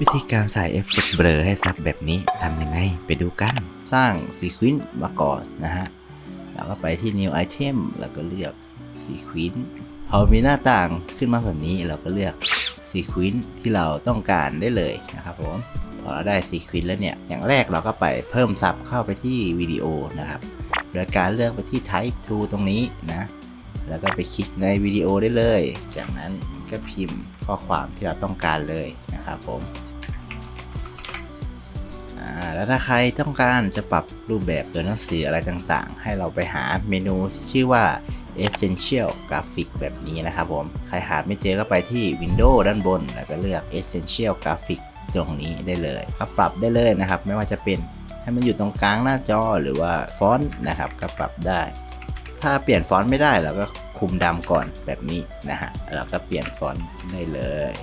วิธีการใส่เอฟเฟกต์เบลอให้ซับแบบนี้ทำยังไงไปดูกัน สร้างซีควินมาก่อนนะฮะ แล้วก็ไปที่ new item แล้วก็เลือกซีควินพอมีหน้าต่างขึ้นมาแบบนี้เราก็เลือกซีควินที่เราต้องการได้เลยนะครับผมพอเราได้ซีควินแล้วเนี่ย อย่างแรกเราก็ไปเพิ่มซับเข้าไปที่วิดีโอนะครับโดยการเลือกไปที่ type 2ตรงนี้นะ แล้วก็ไปคลิกในวิดีโอได้เลย จากนั้นก็พิมพ์ข้อความที่เราต้องการเลยนะครับผมแล้วถ้าใครต้องการจะปรับรูปแบบตัวหนังสืออะไรต่างๆ ให้เราไปหาเมนูที่ชื่อว่า Essential Graphic แบบนี้นะครับผม ใครหาไม่เจอก็ไปที่ Windows ด้านบน แล้วก็เลือก Essential Graphic ตรงนี้ได้เลยก็ปรับได้เลยนะครับ ไม่ว่าจะเป็นให้มันอยู่ตรงกลางหน้าจอหรือว่าฟอนต์นะครับก็ปรับได้ ถ้าเปลี่ยนฟอนต์ไม่ได้เราก็คุมดำก่อนแบบนี้นะฮะแล้วก็เปลี่ยนฟอนต์ได้เลย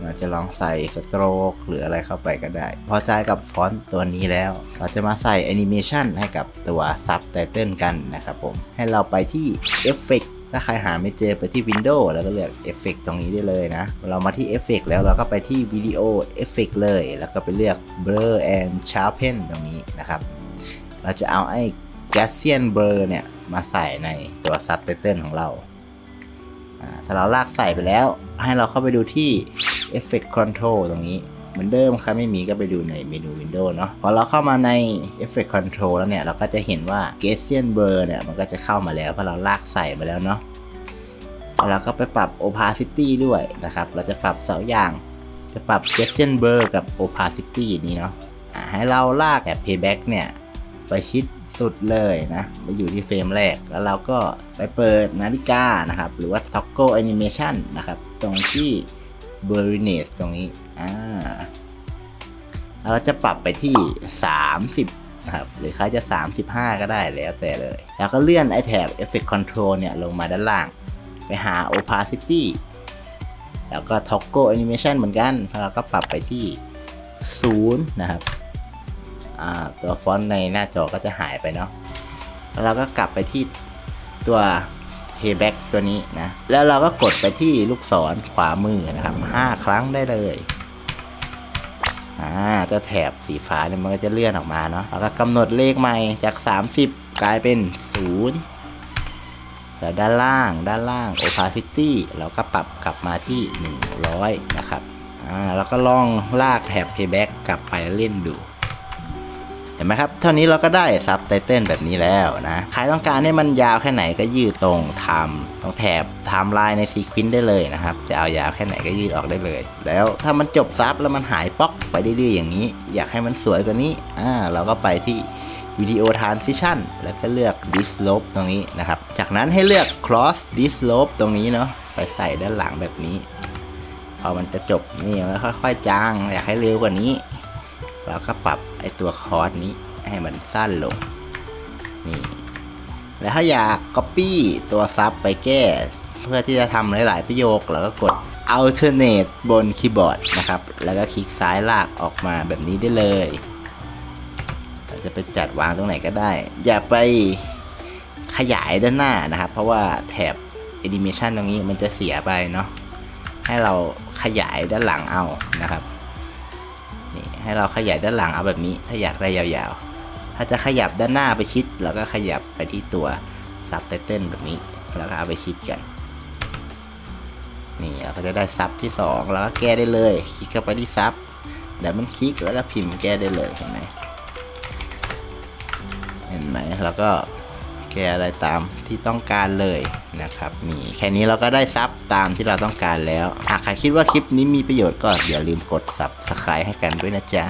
เราจะลองใส่สโตรกหรืออะไรเข้าไปก็ได้ พอใจกับฟอนต์ตัวนี้แล้ว เราจะมาใส่แอนิเมชันให้กับตัวซับไตเติลกันนะครับผม ให้เราไปที่เอฟเฟกถ้าใครหาไม่เจอไปที่ Windows แล้วก็เลือกเอฟเฟกตรงนี้ได้เลยนะ เรามาที่เอฟเฟกแล้วเราก็ไปที่วิดีโอเอฟเฟกเลย แล้วก็ไปเลือก Blur and Sharpen ตรงนี้นะครับ เราจะเอาไอ้ Gaussian Blur เนี่ย มาใส่ในตัวซับไตเติลของเราอ่าถ้าเราลากใส่ไปแล้ว ให้เราเข้าไปดูที่ Effect Control ตรงนี้ เหมือนเดิมครับไม่มีก็ไปดูในเมนู Windows เนาะพอเราเข้ามาใน Effect Control แล้วเนี่ย เราก็จะเห็นว่า Gaussian Blur เนี่ย มันก็จะเข้ามาแล้วเพราะเราลากใส่มาแล้วเนาะแล้วเราก็ไปปรับ Opacity ด้วยนะครับ เราจะปรับสองอย่าง จะปรับ Gaussian Blur กับ Opacity นี้เนาะให้เราลากแบบ Payback เนี่ย ไปชิด สุดเลยนะไปอยู่ที่เฟรมแรก แล้วเราก็ไปเปิดนาฬิกานะครับ หรือว่า toggle animation นะครับ ตรงที่ b u r i n e s s ตรงนี้อ่าแล้วเราจะปรับไปที่ 30นะครับ หรือใครจะ 35 ก็ได้แล้วแต่เลย แล้วก็เลื่อนไอแถบ effect control เนี่ย ลงมาด้านล่าง ไปหา opacity แล้วก็ toggle animation เหมือนกัน แล้วเราก็ปรับไปที่ 0 นะครับ ตัวฟอนต์ในหน้าจอก็จะหายไปเนาะแล้วเราก็กลับไปที่ตัว playback ตัวนี้นะ แล้วเราก็กดไปที่ลูกศรขวามือนะครับ 5 ครั้งได้เลยอ่าตัวแถบสีฟ้าเนี่ยมันก็จะเลื่อนออกมาเนาะแล้วก็กำหนดเลขใหม่จาก 30 กลายเป็น 0 แล้วด้านล่างด้านล่าง opacity เราก็ปรับกลับมาที่ 100 นะครับอ่าแล้วก็ลองลากแถบ playback กลับไปเล่นดู ห็นไหมครับเท่านี้เราก็ได้ซับไตเติลแบบนี้แล้วนะใครต้องการให้มันยาวแค่ไหนก็ยืดตรงไทม์ตรงแถบไทม์ไลน์ในซีควินได้เลยนะครับจะเอายาวแค่ไหนก็ยืดออกได้เลย แล้วถ้ามันจบซับแล้วมันหายป๊อกไปเรื่อยๆอย่างนี้ อยากให้มันสวยกว่านี้อ่าเราก็ไปที่วิดีโอทรานซิชันแล้วก็เลือก Dislope ตรงนี้นะครับ จากนั้นให้เลือก Cross Dislope ตรงนี้เนาะไปใส่ด้านหลังแบบนี้ พอมันจะจบนี่มันค่อยๆจางอยากให้เร็วกว่านี้ เราก็ปรับไอตัวคอร์สนี้ให้มันสั้นลง นี่ แล้วถ้าอยาก Copy ตัวซับไปแก้ เพื่อที่จะทำหลาย ๆ ประโยคเราก็กด Alternate บนคีย์บอร์ดนะครับ แล้วก็คลิกซ้ายลากออกมาแบบนี้ได้เลยเราจะไปจัดวางตรงไหนก็ได้ อย่าไปขยายด้านหน้านะครับ เพราะว่าแถบ Animation ตรงนี้มันจะเสียไปเนาะให้เราขยายด้านหลังเอานะครับ นี่ให้เราขยายด้านหลังเอาแบบนี้ ถ้าอยากได้ยาวๆ ถ้าจะขยับด้านหน้าไปชิดเราก็ขยับไปที่ตัวซับไตเติลแบบนี้ แล้วก็เอาไปชิดกัน นี่เราก็จะได้ซับที่ 2 แล้วก็แก้ได้เลย คลิกเข้าไปที่ซับเดี๋ยวมันคลิกแล้วก็พิมพ์แก้ได้เลยเห็นไหมเห็นไหมแล้วก็ แก้อะไรตามที่ต้องการเลยนะครับนี่แค่นี้เราก็ได้ซับตามที่เราต้องการแล้วหากใครคิดว่าคลิปนี้มีประโยชน์ก็อย่าลืมกด subscribe ให้กันด้วยนะจ๊ะ